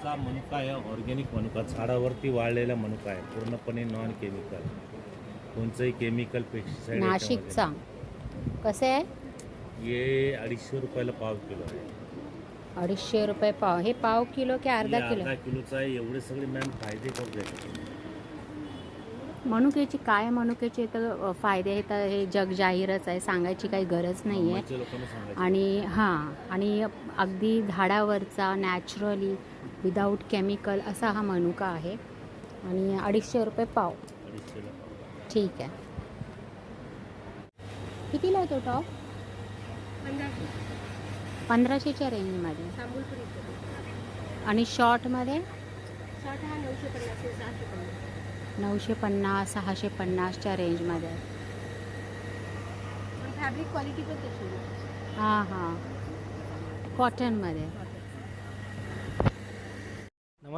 आमचा मनुका आहे ऑर्गॅनिक मनुका झाडावरती वाळलेला मनुका आहे. पूर्णपणे नॉन केमिकल कोणतंही केमिकल पेस्टिसाइड नाशिकचा. कसे आहे? हे अडीचशे रुपयाला पाव किलो आहे. अडीचशे रुपये पाव. हे पाव किलो की अर्धा हे किलो? अर्धा किलोचा आहे. एवढे सगळे मॅम फायदे करू देतात मनुक्याची काय मनुक्याचे तर अ, फायदे आहेत तर हे जग जाहीरच आहे. सांगायची काही गरज नाही आहे मुंबईच्या लोकांना सांगायचं. आणि हां आणि अगदी झाडावरचा नॅचरली विदाऊट केमिकल असा हा मनुका आहे. आणि अडीचशे रुपये पाव. ठीक आहे. कितीला आहे तो टॉप? पंधराशेच्या रेंजमध्ये. आणि शॉर्टमध्ये? नऊशे पन्नास सहाशे पन्नासच्या रेंजमध्ये. फॅब्रिक क्वालिटी पण. हां हां. कॉटनमध्ये.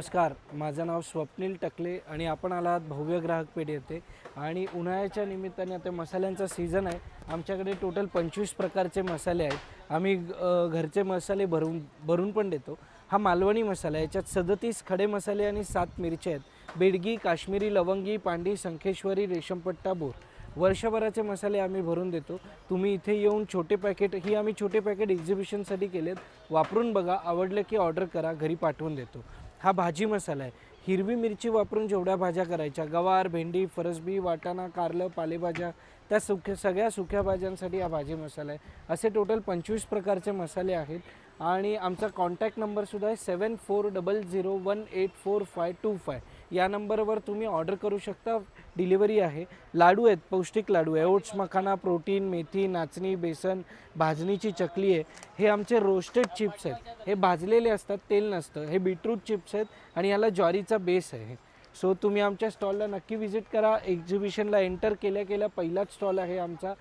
नमस्कार माझं नाव स्वप्नील टकले आणि आपण आलात भव्य ग्राहक पेढी येते आणि उन्हाळ्याच्या निमित्ताने आता मसाल्यांचा सीझन आहे. आमच्याकडे टोटल पंचवीस प्रकारचे मसाले आहेत. आम्ही घरचे मसाले भरून भरून पण देतो. हा मालवणी मसाला आहे. याच्यात सदतीस खडे मसाले आणि सात मिरच्या आहेत. बेडगी काश्मीरी लवंगी पांडी संखेश्वरी रेशमपट्टा बोर. वर्षभराचे मसाले आम्ही भरून देतो. तुम्ही इथे येऊन छोटे पॅकेट ही आम्ही छोटे पॅकेट एक्झिबिशनसाठी केलेत. वापरून बघा आवडलं की ऑर्डर करा घरी पाठवून देतो. हा भाजी मसाला आहे. हिरवी मिरची वापरून जेवढ्या भाज्या करायच्या गवार भेंडी फरसबी वाटाणा कारलं पालेभाज्या त्या सुक्या सगळ्या सुक्या भाज्यांसाठी हा भाजी मसाला आहे. असे टोटल पंचवीस प्रकारचे मसाले आहेत आणि आमचा कॉन्टॅक्ट नंबरसुद्धा आहे seven four double zero one eight four five two five या नंबरवर तुम्ही ऑर्डर करू शकता. डिलिव्हरी आहे. लाडू आहेत पौष्टिक लाडू आहे. ओट्स मखाना प्रोटीन मेथी नाचणी बेसन भाजणीची चकली आहे. हे आमचे रोस्टेड चिप्स आहेत. हे भाजलेले असतात तेल नसतं. हे बीटरूट चिप्स आहेत आणि याला ज्वारीचा बेस आहे. सो तुम्ही आमच्या स्टॉलला नक्की व्हिजिट करा. एक्झिबिशनला एंटर केल्या केल्या पहिलाच स्टॉल आहे आमचा.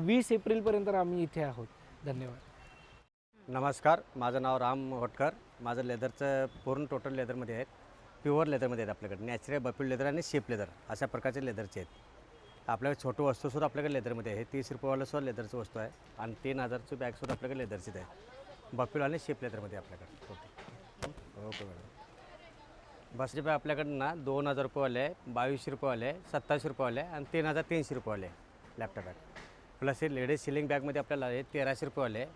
वीस एप्रिलपर्यंत आम्ही इथे आहोत. धन्यवाद. नमस्कार. माझं नाव राम होटकर. माझं लेदरचं पूर्ण टोटल लेदरमध्ये आहेत प्युअर लेदरमध्ये आहेत आपल्याकडे नॅचरल बफिल लेदर आणि शेप लेदर अशा प्रकारचे लेदरचे आहेत. आपल्याकडे छोटं वस्तूसुद्धा आपल्याकडे लेदरमध्ये आहे. तीस रुपयेवाला सुद्धा लेदरचं वस्तू आहे आणि तीन हजारची बॅगसुद्धा आपल्याकडे लेदरचीच आहे. बफिल आणि शेप लेदरमध्ये आपल्याकडे. ओके. Okay madam. बसचे बॅग आपल्याकडे ना दोन हजार रुपयेवाले आहे बावीसशे रुपयेवाले आहे सत्तावीसशे रुपयेवाले आहे आणि तीन हजार तीनशे रुपयेवाले आहे लॅपटॉप बॅग. प्लस हे लेडीज सिलिंग बॅगमध्ये आपल्याला हे तेराशे रुपयेवाले आहे.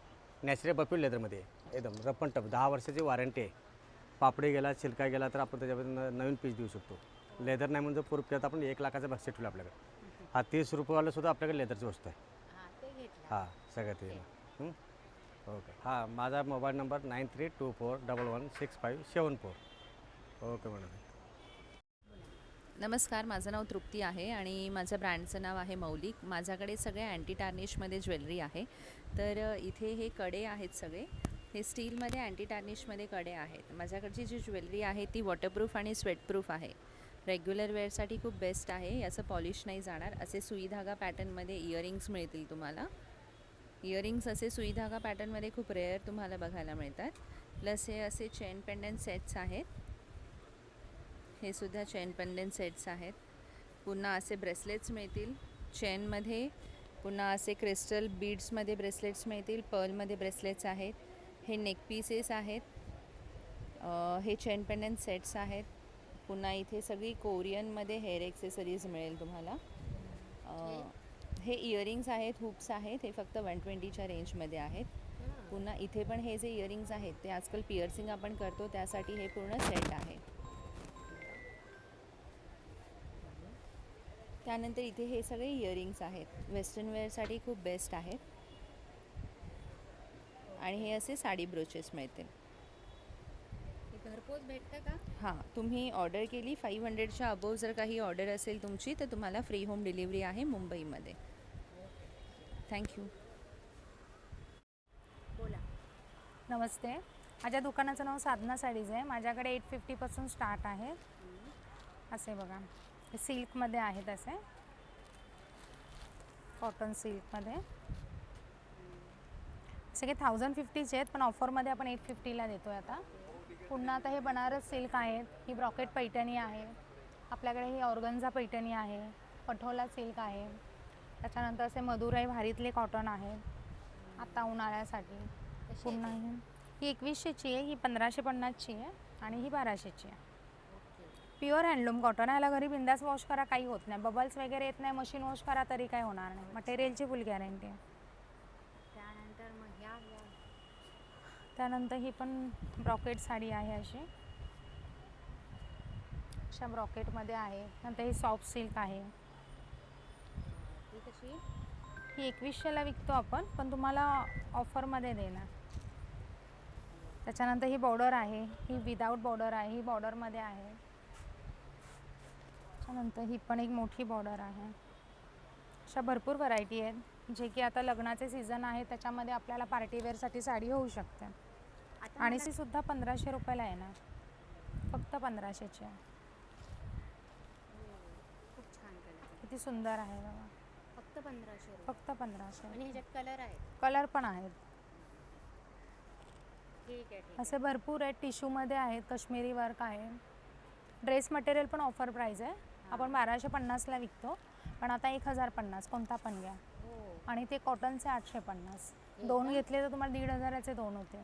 नॅचरल बफिल लेदरमध्ये एकदम रपन टप दहा वर्षाची वॉरंटी आहे. पापडी गेला छिलका गेला तर आपण त्याच्यामध्ये नवीन पीस देऊ शकतो. लेदर नाही म्हणजे प्रूफ केलं तर आपण एक लाखाचा बक्षीस ठेवलं आपल्याकडे. हा तीस रुपयेवाला सुद्धा आपल्याकडे लेदरची वस्तू आहे. हां सगळ्यात ते. हं? ओके. हां माझा mobile number nine three two four double one six five seven four. Okay madam. नमस्कार माझं नाव तृप्ती आहे आणि माझ्या ब्रँडचं नाव आहे मौलिक. माझ्याकडे सगळे अँटी टार्निशमध्ये ज्वेलरी आहे. तर इथे हे कडे आहेत सगळे. हे स्टीलमध्ये अँटी टार्निशमध्ये कडे आहेत. माझ्याकडची जी ज्वेलरी आहे ती वॉटरप्रूफ आणि स्वेटप्रूफ आहे. रेग्युलर वेअरसाठी खूप बेस्ट आहे. याचं पॉलिश नाही जाणार. असे सुईधागा पॅटर्नमध्ये इयरिंग्स मिळतील तुम्हाला. इयरिंग्स असे सुईधागा पॅटर्नमध्ये खूप रेअर तुम्हाला बघायला मिळतात. प्लस हे असे चेन पेंडंट सेट्स आहेत. हे सुद्धा चेन पेंडंट सेट्स आहेत. पुन्हा असे ब्रेसलेट्स मिळतील. चेनमध्ये पुन्हा असे क्रिस्टल बीड्समध्ये ब्रेसलेट्स मिळतील. पर्लमध्ये ब्रेसलेट्स आहेत. हे नेक पीसेस आहेत. हे चेन पेंडंट सेट्स आहेत. पुन्हा इथे सगळी कोरियनमध्ये हेअर एक्सेसरीज मिळेल तुम्हाला. हे इयरिंग्स आहेत हुक्स आहेत हे फक्त वन ट्वेंटीच्या रेंजमध्ये आहेत. पुन्हा इथे पण हे जे इयरिंग्स आहेत ते आजकाल पिअर्सिंग आपण करतो त्यासाठी हे पूर्ण सेट आहे. त्यानंतर इथे हे सगळे इयरिंग्स आहेत. वेस्टर्न वेअरसाठी खूप बेस्ट आहेत. आणि हे असे साडी ब्रोचेस मिळतील. घरपोच भेटतं का? हां तुम्ही ऑर्डर केली फाईव्ह हंड्रेडच्या अबोव जर काही ऑर्डर असेल तुमची तर तुम्हाला फ्री होम डिलिव्हरी आहे मुंबईमध्ये. थँक्यू नमस्ते. माझ्या दुकानाचं नाव साधना साडीज आहे. माझ्याकडे एट फिफ्टीपासून स्टार्ट आहे. असे बघा. हे सिल्कमध्ये आहेत असे. कॉटन सिल्कमध्ये सगळे थाउजंड फिफ्टीचे आहेत पण ऑफरमध्ये आपण एट फिफ्टीला देतो आहे आता. पुन्हा आता हे बनारस सिल्क आहेत ही ब्रॉकेट पैठणी आहे. आपल्याकडे ही ऑर्गन्झा पैठणी आहे पठोला सिल्क आहे. त्याच्यानंतर असे मधुराई भारीतले कॉटन आहे. आता उन्हाळ्यासाठी. पुन्हा ही ही एकवीसशेची आहे ही पंधराशे पन्नासची आहे आणि ही बाराशेची आहे. प्युअर हँडलूम कॉटन आहे. घरी बिंदास वॉश करा काही होत नाही. बबल्स वगैरे येत नाही मशीन वॉश करा तरी काही होणार नाही. मटेरियलची फुल गॅरंटी आहे त्यानंतर मग ह्या त्यानंतर ही पण ब्रॉकेट साडी आहे अशी. अशा ब्रॉकेटमध्ये आहे. नंतर ही सॉफ्ट सिल्क आहे. ही कशी ही एकवीसशेला विकतो आपण पण तुम्हाला ऑफरमध्ये देणार. त्याच्यानंतर ही बॉर्डर आहे. ही विदाऊट बॉर्डर आहे. ही बॉर्डरमध्ये आहे. त्याच्यानंतर ही पण एक मोठी बॉर्डर आहे. अशा भरपूर व्हरायटी आहेत. जे की आता लग्नाचे सीझन आहे त्याच्यामध्ये आपल्याला पार्टीवेअरसाठी साडी होऊ शकते. आता आणि ती सुद्धा पंधराशे रुपयाला येणार फक्त पंधराशेची आहे. खूप छान कलर किती सुंदर आहे बघा फक्त पंधराशे रुपये. फक्त पंधराशे. आणि ह्याच्यात कलर आहेत. कलर पण आहेत. ठीक आहे ठीक असे भरपूर आहेत. टिश्यूमध्ये आहेत. काश्मीरी वर्क आहे. ड्रेस मटेरियल पण ऑफर प्राईस आहे. आपण बाराशे पन्नासला विकतो. पण आता एक हजार पन्नास. कोणता पण घ्या. हो. आणि ते कॉटनचे आठशे पन्नास. दोन? घेतले तर तुम्हाला दीड हजाराचे दोन होते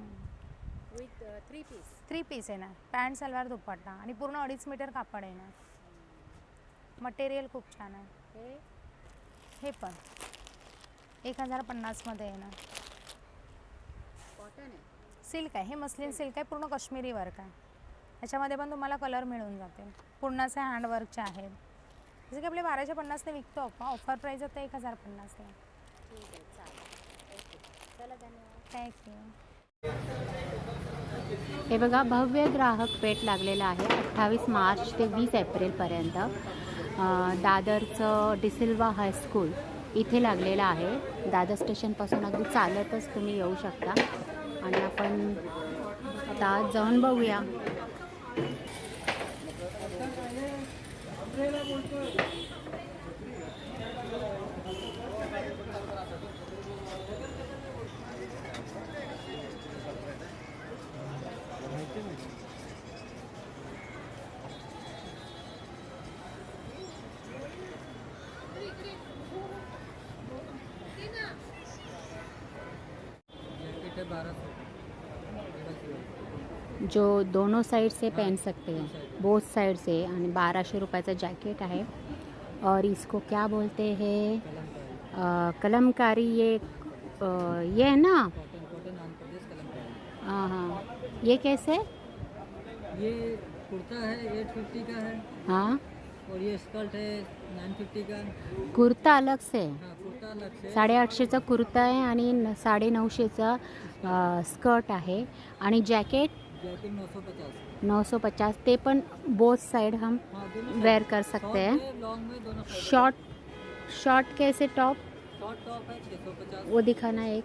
with three piece three piece येणार. पॅन्ट सलवार दुपट्टा. आणि पूर्ण अडीच मीटर कापड येणार. मटेरियल खूप छान आहे. हे? हे पण. एक हजार पन्नासमध्ये येणार. कॉटन आहे. सिल्क आहे. हे मस्लिन सिल्क आहे. पूर्ण काश्मीरी वर्क आहे. याच्यामध्ये पण तुम्हाला कलर मिळून जातील पूर्ण असे हँडवर्कचे आहेत. जसे की आपले बाराशे पन्नासने विकतो आपण. ऑफर प्राईस आता एक हजार पन्नासला ठीक आहे. चालेल. ओके चला धन्यवाद. थँक्यू हे बघा भव्य ग्राहक पेठ लागलेलं आहे. अठ्ठावीस मार्च ते वीस एप्रिलपर्यंत दादरचं डिसिल्वा हायस्कूल इथे लागलेलं आहे. दादर स्टेशनपासून अगदी चालतच तुम्ही येऊ शकता. आणि आपण आता जाऊन बघूया. जो दोनों साइड से पहन सकते हैं। बोथ साइड से आणि बाराशे रुपयाचं जॅकेट आहे और इसको क्या बोलते हैं? कलमकारी ये अ, ये है ना? हाँ हाँ। ये कैसे? ये कुर्ता है एट फिफ्टी का है। हाँ। और ये स्कर्ट है नाइन फिफ्टी का। कुर्ता अलग से? हाँ कुर्ता अलग से साडेआठशेचा कुर्ता आहे आणि साडे नऊशेचा स्कर्ट आहे. आणि जॅकेट नौ सौ पचास ते पण बोथ साइड हम वेअर वेयर कर सकते हैं. शॉर्ट शॉर्ट कैसे टॉप वो दिखाना एक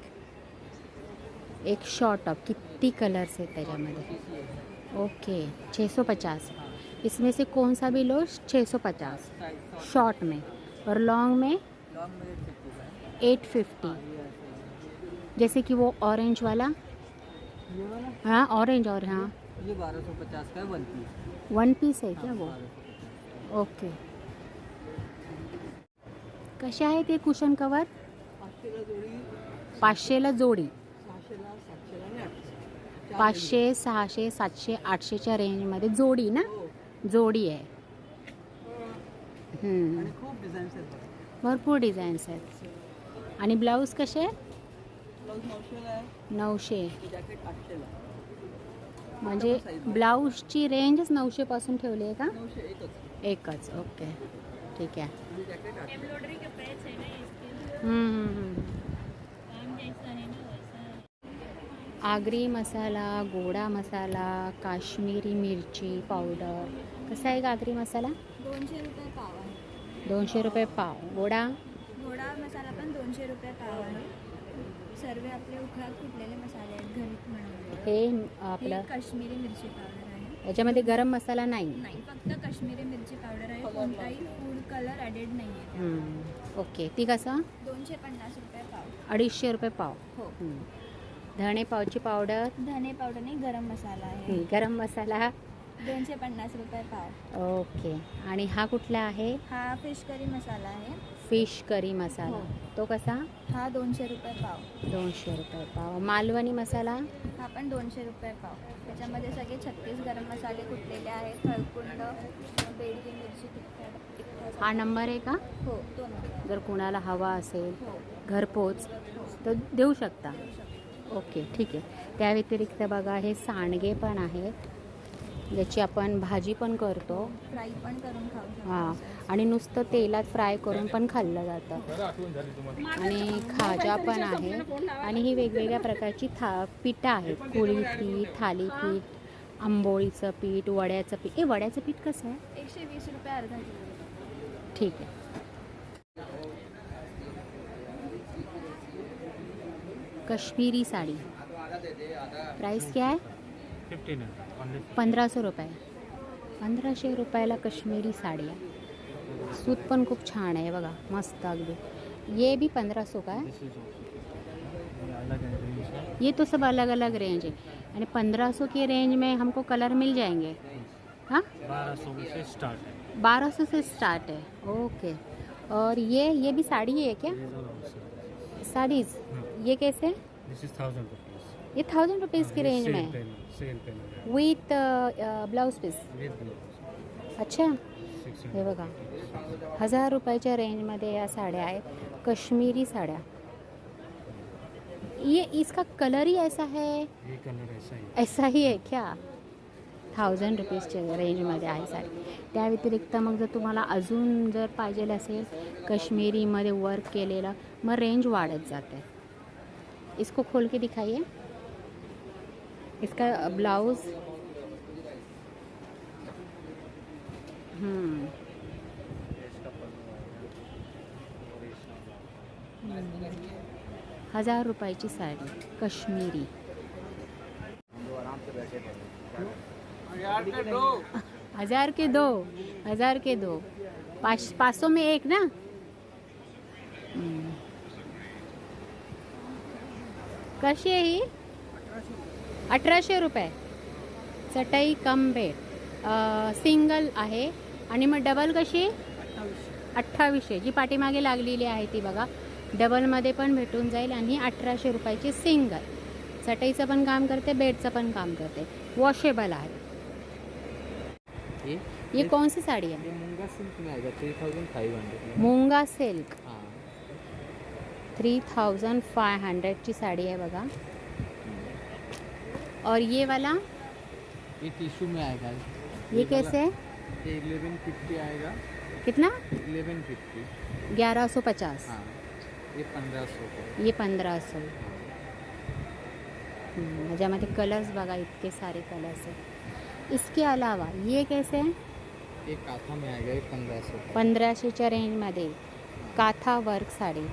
एक शॉर्ट टॉप किती कलर्स आहेत त्याच्यामध्ये ओके छः सौ पचास इसमें से कौन सा भी लो? छः सौ पचास शॉर्ट में? और लॉन्ग में एट फिफ्टी। है जैसे कि वो ऑरेंज वाला? है। हाँ ऑरेंज और हाँ। ये बारह सौ पचास का है वन पीस वन पीस है क्या वो? ओके कसे आहे ते कुशन कवर? पाचशेला जोडी। पाचशे सहाशे सातशे आठशेच्या रेंजमध्ये जोडी ना? हो. जोडी आहे. भरपूर डिझाईन्स आहेत. आणि ब्लाऊज कसे नऊशे. म्हणजे ब्लाऊजची रेंजच नऊशेपासून ठेवली आहे का? एकच. एकच ओके. ठीक आहे. म्हणजे. आगरी मसाला गोडा मसाला काश्मीरी मिरची पावडर कसा आहे आगरी मसाला? दोनशे रुपये पाव आहे. दोनशे रुपये पाव. गोडा? गोडा मसाला पण दोनशे रुपये पाव आहे. सर्व आपले उखळात कुटलेले मसाले आहेत घरी बनवलेले हे आपलं काश्मीरी मिरची पावडर आहे. याच्यामध्ये गरम मसाला नाही. नाही फक्त काश्मीरी मिरची पावडर आहे. कोणताही फूड कलर ॲडेड नाही आहे. ओके. ती कसं? दोनशे पन्नास रुपये पाव. अडीचशे रुपये पाव. हो. धणे पावची पावडर. धने पावडर नाही गरम मसाला आहे. गरम मसाला. दोनशे पन्नास रुपये पाव. ओके. आणि हा कुठला आहे? हा फिश करी मसाला आहे. Fish curry masala. हो. तो कसा? हा दोनशे रुपये पाव. दोनशे रुपये पाव. मालवणी मसाला? हा पण दोनशे रुपये पाव. त्याच्यामध्ये सगळे छत्तीस गरम मसाले कुटलेले आहेत? हळकुंड बेडगी मिरची तिखट तिखट. हा नंबर आहे का? हो तो नंबर. जर कुणाला हवा असेल हो. घरपोच तर देऊ शकता. ओके ठीक आहे. त्या व्यतिरिक्त बघा हे सांडगे पण आहेत. ज्याची आपण भाजी पण करतो. फ्राय पण करून खाऊ शकतो. हां आणि नुसतं तेलात फ्राय करून पण खाल्लं जातं. आणि खाजा पण आहे. आणि ही वेगवेगळ्या प्रकारची था पिठं आहेत. पोळी पीठ थालीपीठ आंबोळीचं पीठ वड्याचं पीठ. ए वड्याचं पीठ कसं आहे? एकशे वीस रुपये अर्धा किलो. ठीक है कश्मीरी साड़ी. प्राइस क्या है? पंधरा सौ रुपये पंधराशे रुपयाला कश्मीरी साडी आहे सूत पण खूप छान आहे बघा मस्त अगदी. ये भी पंद्रह सौ का है। ये तो सब अलग अलग रेंज है। यानी पंद्रह सौ के रेंज में हमको कलर मिल जाएँगे? हाँ? बारह सौ से स्टार्ट है। बारह सौ से स्टार्ट है। ओके और ये ये भी साड़ी है क्या? साड़ीज? ये कैसे? दिस इज़ थाउज़ेंड रुपीज़ ये थाउजेंड रुपीज़ की रेंज में है। विथ ब्लाउज पीस अच्छा। हे बघा। हजार रुपयाच्या रेंजमध्ये या साड्या आहेत. कश्मीरी साड्या। ये इसका कलर ही ऐसा है? ये कलर ऐसा ही ऐसा ही क्या? थाउजंड रुपीजच्या रेंजमध्ये आहे साडी. त्या व्यतिरिक्त मग जर तुम्हाला अजून जर पाहिजे असेल कश्मीरीमध्ये वर्क केलेलं मग रेंज वाढत जाते. इसको खोल के दिखाइए. इसका ब्लाउज। हजार रुपयाची साडी कश्मीरी। हजार के दो हजार के दो। पाच पाच सौ में एक ना? कशी आहे ही? अठराशे रुपये. चटई कम बेड सिंगल आहे. आणि मग डबल कशी? अठ्ठावीसशे. जी पाठीमागे लागलेली आहे ती बघा. डबलमध्ये पण भेटून जाईल आणि अठराशे रुपयाची सिंगल. चटईचं पण काम करते बेडचं पण काम करते. वॉशेबल आहे. ये ये कौन सी साड़ी है मूंगा सिल्क में आएगा three thousand five hundred Moonga silk. हाँ. थ्री थाउजंड फाय हंड्रेडची साडी आहे बघा. और ये वाला? ये टिश्यू में आएगा। ये कैसे? है ये इलेवन फिफ्टी आएगा। कितना? इलेवन फिफ्टी ग्यारह सौ पचास। हाँ ये पंद्रह सौ ये पंधरा सौ। ह्याच्यामध्ये कलर्स बघा इतके सारे कलर्स आहेत इसके अलावा ये कैसे? है ये काथा में आएगा ये पंद्रह सौ का। पंधराशेच्या रेंजमध्ये काथा वर्क साडी।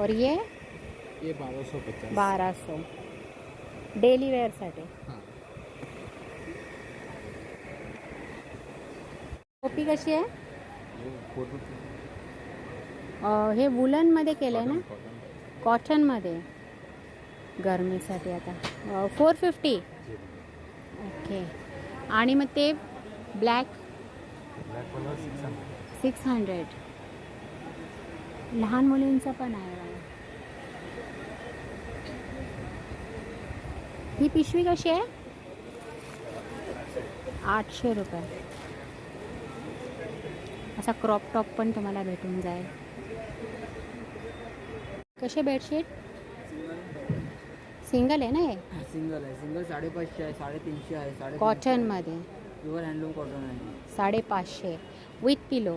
और ये? ये बारह सौ पचास। बारा सौ। डेली वेअरसाठी. हाँ. टोपी कशी आहे? अं, हे वुलनमध्ये केलं आहे ना कॉटन कॉटनमध्ये. गरमीसाठी आता. Four fifty okay. आणि मग ते ब्लॅक सिक्स हंड्रेड लहान मुलींचं पण आहे बघा. ही पिशवी कशी आहे? आठशे रुपये. असा क्रॉप टॉप पण तुम्हाला भेटून जाईल. कसे बेडशीट सिंगल आहे ना हे? सिंगल आहे. सिंगल साडेपाचशे आहे साडेतीनशे आहे साडे कॉटनमध्ये प्युअर हँडलूम कॉटन आहे. साडेपाचशे. विथ पिलो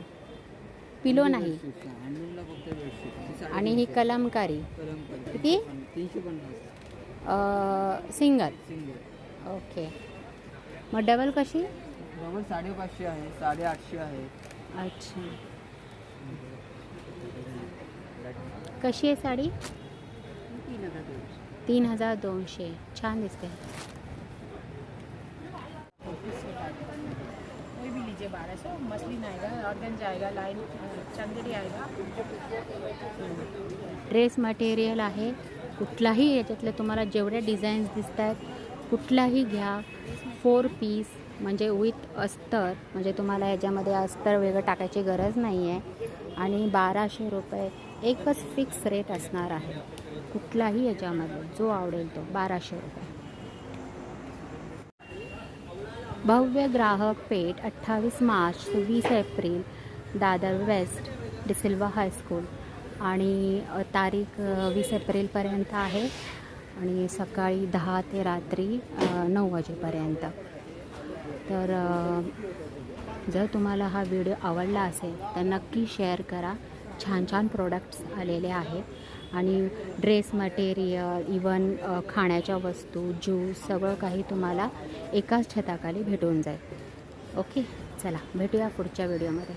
पिलो नाही. हँडलूमला फक्त बेडशीट आणि ही कलमकारी. कलम किती? तीनशे पन्नास. Single single okay. मग डबल कशी? डबल साडेपाचशे आहे साडेआठशे आहे. अच्छा. कशी आहे साडी? तीन हजार दोनशे. तीन हजार दोनशे छान दिसते. कोई भी लीजिए बारह सौ. मसलिन आएगा ऑर्गन जाएगा लाइन चंदेरी आएगा. ड्रेस मटेरियल आहे. कुठलाही याच्यातले तुम्हाला जेवढ्या डिझाईन्स दिसत आहेत कुठलाही घ्या. फोर पीस म्हणजे विथ अस्तर म्हणजे तुम्हाला याच्यामध्ये अस्तर वेगळं टाकायची गरज नाही आहे आणि बाराशे रुपये एकच फिक्स रेट असणार आहे. कुठलाही याच्यामध्ये जो आवडेल तो बाराशे रुपये. भव्य ग्राहक पेठ अठ्ठावीस मार्च ते वीस April Dadar west D'Silva high school. आणि तारीख वीस एप्रिलपर्यंत आहे आणि सकाळी दहा ते रात्री नऊ वाजेपर्यंत. तर जर तुम्हाला हा व्हिडिओ आवडला असेल तर नक्की शेअर करा. छान छान प्रोडक्ट्स आलेले आहेत आणि ड्रेस मटेरियल इवन खाण्याच्या वस्तू ज्यूस सगळं काही तुम्हाला एकाच छताखाली भेटून जाईल. ओके चला भेटूया पुढच्या व्हिडिओमध्ये.